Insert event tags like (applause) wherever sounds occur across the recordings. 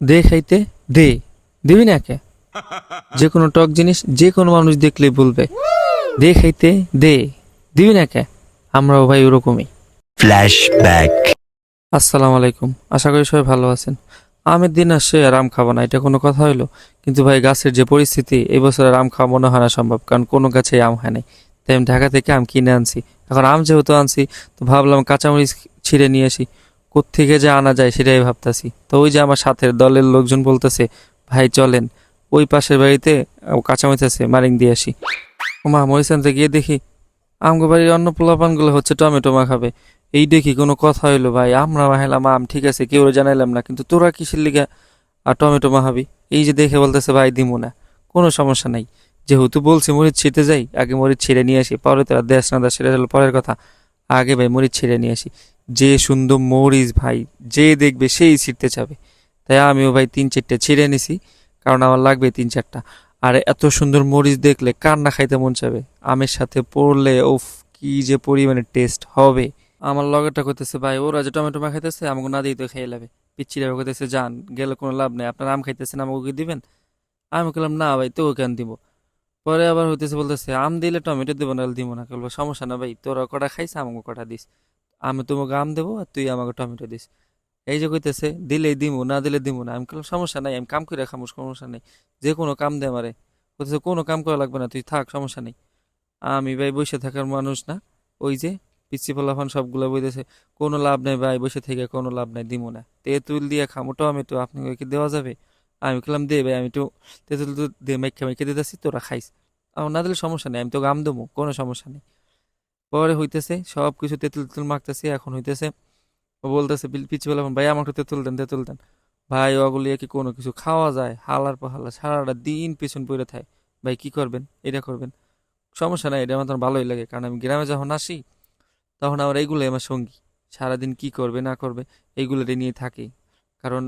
দে খাইতে দে। দিবি না কে (laughs) যে কোনো টক জিনিস যে কোনো মানুষ দেখলে বলবে। দে খাইতে দে। দিবি না কে আমরাও ভাই ওরকমই। Flashback. আসসালামু আলাইকুম। আশা করি সবাই ভালো আছেন। আমের দিন আসছে আর আম খাব না এটা কোনো কথা হইল? কিন্তু ভাই গাছের যে পরিস্থিতি এই বছর আর আম খাওয়া মনে হয় না সম্ভব কারণ কোনো গাছে আম হয় নাই। তাই আমি ঢাকা থেকে আম কিনে আনছি। এখন আম যেহেতু আনছি তো ভাবলাম কাঁচামরিচ ছিঁড়ে নিয়ে আসি। কোত্থেকে যে আনা যায় সেটাই ভাবতাছি। তো ওই যে আমার সাথে দলের লোকজন বলতেছে, ভাই, চলেন। ওই পাশের বাড়িতে কাঁচামরিচ আছে, মারিং দিয়ে আসি। মা মরিচ আনতে গিয়ে দেখি, আমগো বাড়ির অন্য পোলাপানগুলো হচ্ছে টমেটো মাখাবে। এই দেখি কোনো কথা হইল, ভাই। আমরা মাহাইলাম আম, ঠিক আছে, কেউ জানাইলাম না, কিন্তু তোরা কিসের লিগা আর টমেটো মাহাবি এই যে দেখে বলতেছে, ভাই, দিমু না। কোনো সমস্যা নাই। যেহেতু বলছি মরিচ ছিঁড়তে যাই, আগে মরিচ ছিঁড়ে নিয়ে আসি, পরে তোরা দেশ না দেশ, সেটা হলো পরের কথা। আগে ভাই মরিচ ছিঁড়ে নিয়ে আসি। যে সুন্দর মরিচ ভাই, যে দেখবে সেই ছিঁড়তে চাবে। তাই আমিও ভাই তিন চারটে ছিঁড়ে নিছি, কারণ আমার লাগবে তিন চারটা। আর এত সুন্দর মরিচ দেখলে কান্না খাইতে মন চাবে। আমের সাথে পড়লে, উফ, কি যে পরিমাণে টেস্ট হবে। আমার লগেরটা করতেছে ভাই, ওরা যে টমেটো মা খাইতেছে, আমাকে না দিয়ে তো খেয়ে লাবে। পিচ্ছিরা করতেছে যান গেলে কোনো লাভ নেই। আপনার আম খাইতেছেন, আমাকে দিবেন? আমি বললাম না ভাই, তোকে কেন দিব? পরে আবার হইতেছে বলতেছে, আম দিলে টমেটো দেবো না দিব না। বলব সমস্যা না ভাই, তোরা কটা খাইছে আমাকে কটা দিস। আমি তোমাকে আম দেবো আর তুই আমাকে টমেটো দিস। এই যে কইতেছে, দিলেই দিমু, না দিলে দিমু না। আমি বললাম সমস্যা নাই, আমি কাম করে খামো, সমস্যা নেই। যে কোনো কাম দে আমারে। বলতেছে কোনো কাম করা লাগবে না, তুই থাক, সমস্যা নেই। আমি ভাই বসে থাকার মানুষ না, ওই যে পিচ্ছি ফলাফান সবগুলো বইতেছে, কোনো লাভ নাই ভাই, বসে থেকে কোনো লাভ নাই, দিমু না। তেঁতুল দিয়ে খামো, টমেটো আপনি কি দেওয়া যাবে? আমি বললাম, দে ভাই, আমি তো তেঁতুল তো দে মেখে মেখে দিতেছি, তোরা খাইস। আমার না দিলে সমস্যা নেই, আমি তো গাম দেবো, কোনো সমস্যা নেই। পরে হইতেছে সব কিছু তেঁতুল তেঁতুল মাখতেছি, এখন হইতেছে, ও বলতেছে পিচ্ছি ফলাফান ভাই, আমাকে তেঁতুল দেন তেঁতুল দেন। ভাই, ওগুলি কি কোনো কিছু খাওয়া যায়? হালার পাহালা, সারাটা দিন পিছন পড়ে থাকে। ভাই, কি করবেন? এটা করবেন? সমস্যা নাই, এটা আমার ভালোই লাগে, কারণ আমি গ্রামে যখন আসি, তখন আমার এইগুলোই আমার সঙ্গী। সারাদিন কি করবে, না করবে এইগুলোরই নিয়ে থাকি। কারণ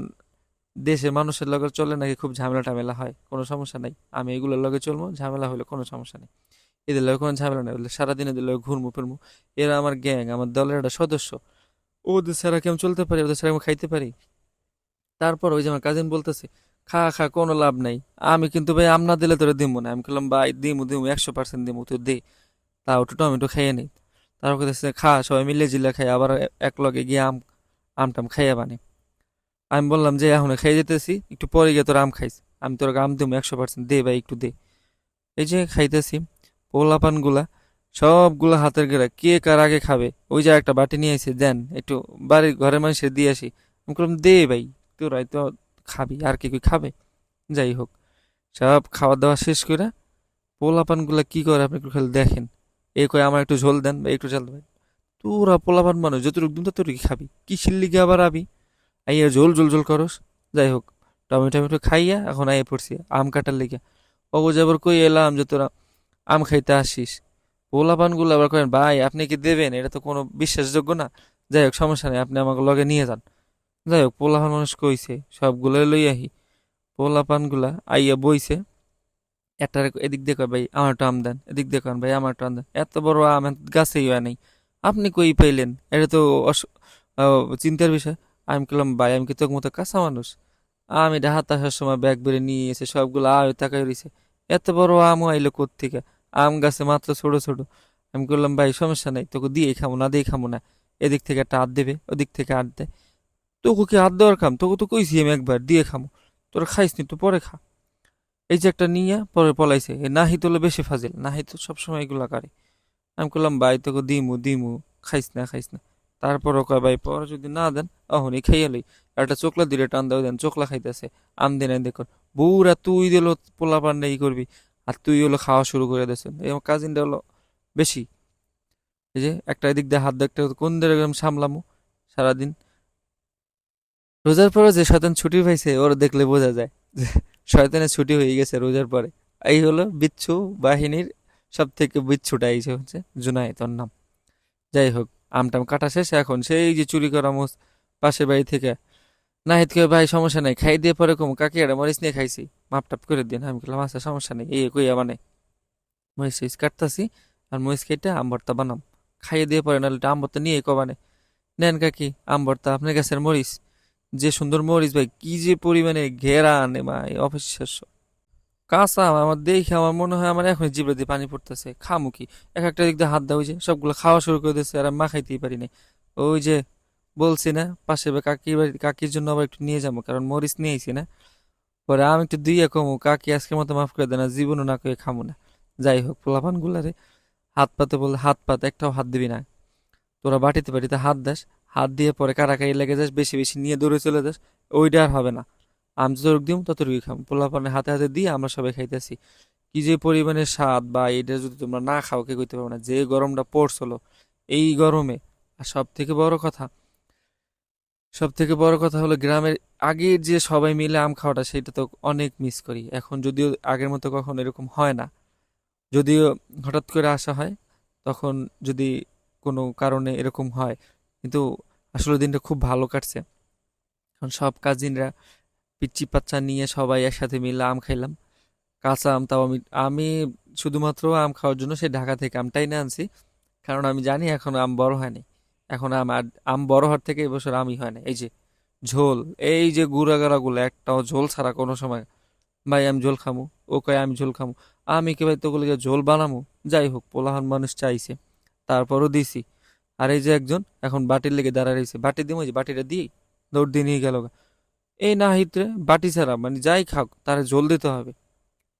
দেশের মানুষের লগে চলে নাকি খুব ঝামেলা টামেলা হয়? কোনো সমস্যা নাই। আমি এগুলোর লগে চলবো, ঝামেলা হলে কোনো সমস্যা নেই। এদের লগে কোনো ঝামেলা নেই। সারাদিন এদের লগে ঘুরমু ফিরমু। এরা আমার গ্যাং, আমার দলের একটা সদস্য। ওদের ছাড়া কি আমি চলতে পারি? ওদের ছাড়া খাইতে পারি? তারপর ওই যে আমার কাজিন বলতেছে, খা খা, কোনো লাভ নাই। আমি কিন্তু ভাই আম না দিলে তোরা দিমু না। আমি বললাম ভাই, দিমু দিমু, একশো পার্সেন্ট দিমু, তুই দে। তাও একটু টমেটো খাইয়ে নেই তারপর খা, সবাই মিলে জিলে খাই, আবার এক লগে গিয়ে আম, আমটাম খাইয়া বানে আমি বললাম যে, এখন খাই যেতেছি একটু পরে গিয়ে তোর আম খাইস। আমি তোর আম দেবো একশো পার্সেন্ট দে ভাই, একটু দে। এই যে খাইতেছি, পোলাপানগুলা, সবগুলা হাতের গেরা কে কার আগে খাবে? ওই যে একটা বাটি নিয়ে এসে দেন, একটু বাড়ির ঘরের মানুষের দিয়ে আসি। আমি বললাম দে ভাই তোরাই তো খাবি, আর কি কি খাবে? যাই হোক, সব খাওয়া দাওয়া শেষ করে পোলাপানগুলা কি করে আপনি একটু খালি দেখেন। এ কয়, আমার একটু ঝোল দেন বা একটু ঝাল দেন তোরা পোলাপান মানুষ, যতটুকু দিন ততটুকু খাবি। কি লিগে আবার আবি? আইয়া ঝোল ঝোল ঝোল করস। যাই হোক, টমেটো টমেটো খাইয়া এখন আইয়া পড়ছি আম কাটার লিগে। অগো যাবার কই এলাম যে তোরা আম খাইতে আসিস। পোলাপানগুলো আবার করেন ভাই, আপনি কি দেবেন? এটা তো কোনো বিশ্বাসযোগ্য না। যাই হোক, সমস্যা নেই, আপনি আমাকে লগে নিয়ে যান। যাই হোক পোলাপান মানুষ কইছে, সবগুলো লই আহি। পোলাপানগুলা আইয়া বইছে। একটা এদিক দিয়ে ভাই, আমার আম দেন। এদিক দিয়ে কন ভাই, আমার আম দেন। এত বড় আম গাছেই হয় নাই। আপনি কই পাইলেন? এটা তো চিন্তার বিষয়। আমি বললাম ভাই, আমি কি তোর মতো কাঁচা মানুষ? আমি হাত আসার সময় ব্যাগ বেড়ে নিয়ে এসে সবগুলো আয় তাকাই রয়েছে এত বড় আমও আইলো কোত্থেকে? আম গাছে মাত্র ছোট ছোট। আমি বললাম ভাই, সমস্যা নাই, তোকে দিয়ে খামো না দিয়ে খামো না। এদিক থেকে একটা হাত দেবে, ওদিক থেকে হাত দেয়। তোকে কি হাত দেওয়ার খাম? তোকে তো কইছি আমি একবার, দিয়ে খামো। তোর খাইস নি তো পরে খা। এই যে একটা নিয়ে, পরে পলাইছে। নাহি তো হলো বেশি ফাজিল, নাহি তো সবসময় এগুলা করে। আমি করলাম, ভাই, তোকে দিমু দিমু। খাইস না খাইস না। তারপরও কয় ভাই পরে যদি না দেন অহনই খাইয়া লই। একটা চোকলা দিলে টান দাও, দেন চোকলা খাইতেছে। আম দিন দেখুন বউরা তুই দিল পোলা পান্ডা ই করবি, আর তুই হলো খাওয়া শুরু করে দিয়েছেন এই কাজিনটা হলো বেশি। এই যে একটা এদিক দিয়ে হাত দেখতে কোন দিকে সামলামু সারাদিন। রোজার পরে যে শয়তান ছুটি পাইছে, ওরা দেখলে বোঝা যায় যে শয়তানের ছুটি হয়ে গেছে রোজার পরে। এই হলো বিচ্ছু বাহিনীর সব থেকে বিচ্ছুটা, এই হচ্ছে জুনায়েদ ওর নাম। যাই হোক। আমটাম কাটা শেষ, এখন সেই যে চুরি করা মোস পাশের বাড়ি থেকে, নাহিদ কে ভাই, সমস্যা নাই, খাই দিয়ে পরে কম, কাকি একটা মরিচ নিয়ে খাইছি মাপ টাপ করে দিন। আমি বললাম আচ্ছা সমস্যা নেই, এই কই মানে মরিচ টরিচ কাটতাছি, আর মরিচ কেটে আম বানাম। খাইয়ে দিয়ে পরে নাহলে আম ভর্তা নিয়ে কবানে নেন কাকি, আম আপনার গাছের মরিচ, যে সুন্দর মরিচ, ভাই, কি যে পরিমাণে ঘেরা আনে, ভাই, অবিশ্বাস্য। কাঁচা আম আমার দেখে আমার মনে হয় আমার এখন জিবলে দিয়ে পানি পড়তেছে, খামু কি? এক একটা দিক দিয়ে হাত দেওয়া হয়েছে সবগুলো খাওয়া শুরু করে দিয়েছে, আর আমি মাখাইতেই পারি না ওই যে বলছি না, পাশে কাকির বাড়ি, কাকির জন্য আবার একটু নিয়ে যাব, কারণ মরিচ নিয়ে আইছি না। পরে আমি একটু দিয়ে কমু, কাকি আজকের মতো মাফ করে দেয় না জীবনও না করে খামু না। যাই হোক পোলাপান গুলারে হাত পাতে বললে হাত পাত, একটাও হাত দিবি না। তোরা বাটিতে বাটিতে হাত দাস, হাত দিয়ে পরে কারাকারি লেগে যাস, বেশি বেশি নিয়ে দৌড়ে চলে যাস, ওইটা আর হবে না। আমি যতটুকু দিম, ততটুকুই খাম। পোলাপানের হাতে হাতে দিয়ে আমরা সবাই খাইতেছি। কি যে পরিমাণে স্বাদ, বা এটা যদি তোমরা না খাও, কে কইতে পারবে না। যে গরমটা পড়ছিল, এই গরমে। আর সব থেকে বড় কথা সব থেকে বড় কথা হলো গ্রামের আগের যে সবাই মিলে আম খাওয়াটা, সেটা তো অনেক মিস করি। এখন যদিও আগের মতো কখনো এরকম হয় না। যদিও হঠাৎ করে আসা হয়, তখন যদি কোনো কারণে এরকম হয়। কিন্তু আসলে দিনটা খুব ভালো কাটছে। এখন সব কাজিনরা পিচ্চি পাচ্চা নিয়ে সবাই একসাথে মিলে আম খাইলাম। কাঁচা আম তাও আমি আমি শুধুমাত্র আম খাওয়ার জন্য সেই ঢাকা থেকে আমটাই না আনছি। কারণ আমি জানি এখন আম বড় হয়নি এখন আম আম বড় হওয়ার থেকে এবছর আমই হয় না এই যে ঝোল, এই যে গুড়া গাড়াগুলো একটাও ঝোল ছাড়া কোনো সময় ভাই আমি ঝোল খামু, ও কয় আমি ঝোল খামু। আমি কে ভাই তোগুলো ঝোল বানামু? যাই হোক, পোলাহান মানুষ চাইছে। তারপরও দিছি। আর এই যে একজন এখন বাটির লেগে দাঁড়া রয়েছে। বাটি দিমো যে, বাটিটা দিই। দৌড় দিয়ে নিয়ে গেল এই না হিতরে বাটি ছাড়া মানে যাই খাক, তারা জল দিতে হবে।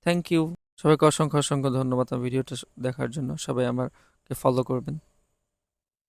থ্যাংক ইউ সবাইকে অসংখ্য অসংখ্য ধন্যবাদ আমার ভিডিওটা দেখার জন্য। সবাই আমাকে ফলো করবেন।